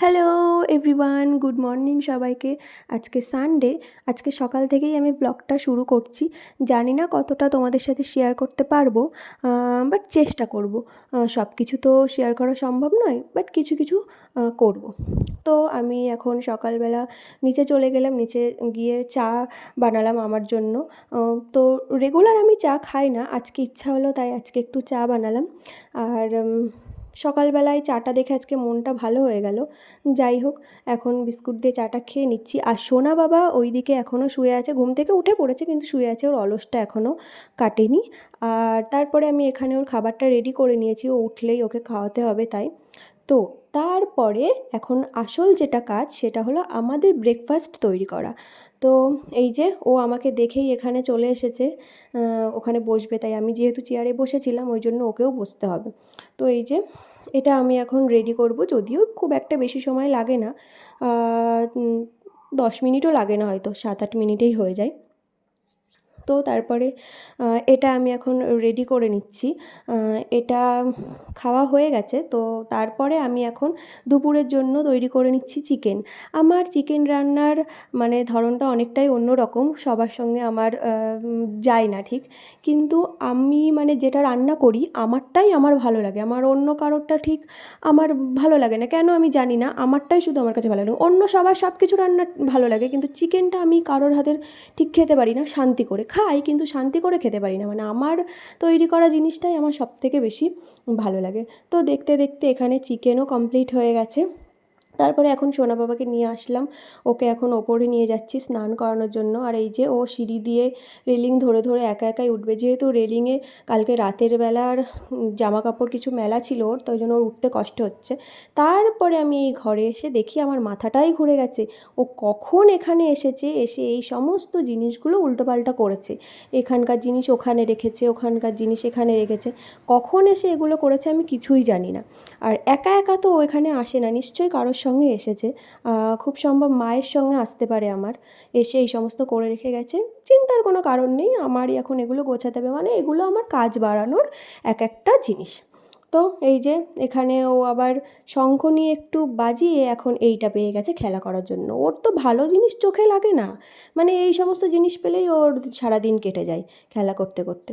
Hello everyone good morning সবাইকে। আজকে Sunday আজকে সকাল থেকেই আমি ব্লগটা শুরু করছি। জানি না কতটা তোমাদের সাথে শেয়ার করতে পারব বাট চেষ্টা করব। সব কিছু তো শেয়ার করা সম্ভব নয় বাট কিছু কিছু করব। তো আমি এখন সকালবেলা নিচে চলে গেলাম, নিচে গিয়ে চা বানালাম আমার জন্য। তো রেগুলার আমি চা খাই না, আজকে ইচ্ছা হলো তাই আজকে একটু চা বানালাম। আর সকালবেলায় চাটা দেখে আজকে মনটা ভালো হয়ে গেল। যাই হোক, এখন বিস্কুট দিয়ে চাটা খেয়ে নিচ্ছি। আর সোনা বাবা ওইদিকে এখনও শুয়ে আছে। ঘুম থেকে উঠে পড়েছে, কিন্তু শুয়ে আছে। ওর অলসটা এখনও কাটেনি। আর তারপরে আমি এখানে ওর খাবারটা রেডি করে নিয়েছি। ও উঠলেই ওকে খাওয়াতে হবে তাই। তো তারপরে এখন আসল যেটা কাজ সেটা হলো আমাদের ব্রেকফাস্ট তৈরি করা। তো এই যে ও আমাকে দেখেই এখানে চলে এসেছে ওখানে বসবে, তাই আমি যেহেতু চেয়ারে বসেছিলাম, ওই জন্য ওকেও বসতে হবে। তো এই যে এটা আমি এখন রেডি করব, যদিও খুব একটা বেশি সময় লাগে না দশ মিনিটও লাগে না হয়তো, সাত আট মিনিটেই হয়ে যায়। তো তারপরে এটা আমি এখন রেডি করে নিচ্ছি। এটা খাওয়া হয়ে গেছে, তো তারপরে আমি এখন দুপুরের জন্য তৈরি করে নিচ্ছি চিকেন আমার চিকেন রান্নার মানে ধরনটা অনেকটাই অন্যরকম সবার সঙ্গে আমার যায় না ঠিক। কিন্তু আমি মানে যেটা রান্না করি, আমারটাই আমার ভালো লাগে। আমার অন্য কারোরটা ঠিক আমার ভালো লাগে না। কেন আমি জানি না, আমারটাই শুধু আমার কাছে ভালো লাগে অন্য সবার সব কিছু রান্না ভালো লাগে, কিন্তু চিকেনটা আমি কারোর হাতের ঠিক খেতে পারি না, শান্তি করে। খাই কিন্তু শান্তি করে খেতে পারি না। মানে আমার তৈরি করা জিনিসটাই আমার সব থেকে বেশি ভালো লাগে। তো দেখতে দেখতে এখানে চিকেনও কমপ্লিট হয়ে গেছে। তারপরে এখন সোনা বাবাকে নিয়ে আসলাম। ওকে এখন ওপরে নিয়ে যাচ্ছি স্নান করানোর জন্য। আর এই যে ও সিঁড়ি দিয়ে রেলিং ধরে ধরে একা একাই উঠবে। যেহেতু রেলিংয়ে কালকে রাতের বেলার জামা কাপড় কিছু মেলা ছিল ওর, তাই জন্য ওর উঠতে কষ্ট হচ্ছে। তারপরে আমি এই ঘরে এসে দেখি আমার মাথাটাই ঘুরে গেছে। ও কখন এখানে এসেছে, এসে এই সমস্ত জিনিসগুলো উল্টোপাল্টা করেছে। এখানকার জিনিস ওখানে রেখেছে, ওখানকার জিনিস এখানে রেখেছে। কখন এসে এগুলো করেছে আমি কিছুই জানি না। আর একা একা তো ও এখানে আসে না। নিশ্চয়ই কারোর সঙ্গে এসেছে। খুব সম্ভব মায়ের সঙ্গে আসতে পারে আমার। এসে এই সমস্ত করে রেখে গেছে। চিন্তার কোনো কারণ নেই। আমারই এখন এগুলো গোছাতে হবে। মানে এগুলো আমার কাজ বাড়ানোর এক একটা জিনিস। তো এই যে এখানে ও আবার শঙ্খ নিয়ে একটু বাজিয়ে এখন এইটা পেয়ে গেছে খেলা করার জন্য। ওর তো ভালো জিনিস চোখে লাগে না। মানে এই সমস্ত জিনিস পেলেই ওর সারাদিন কেটে যায় খেলা করতে করতে।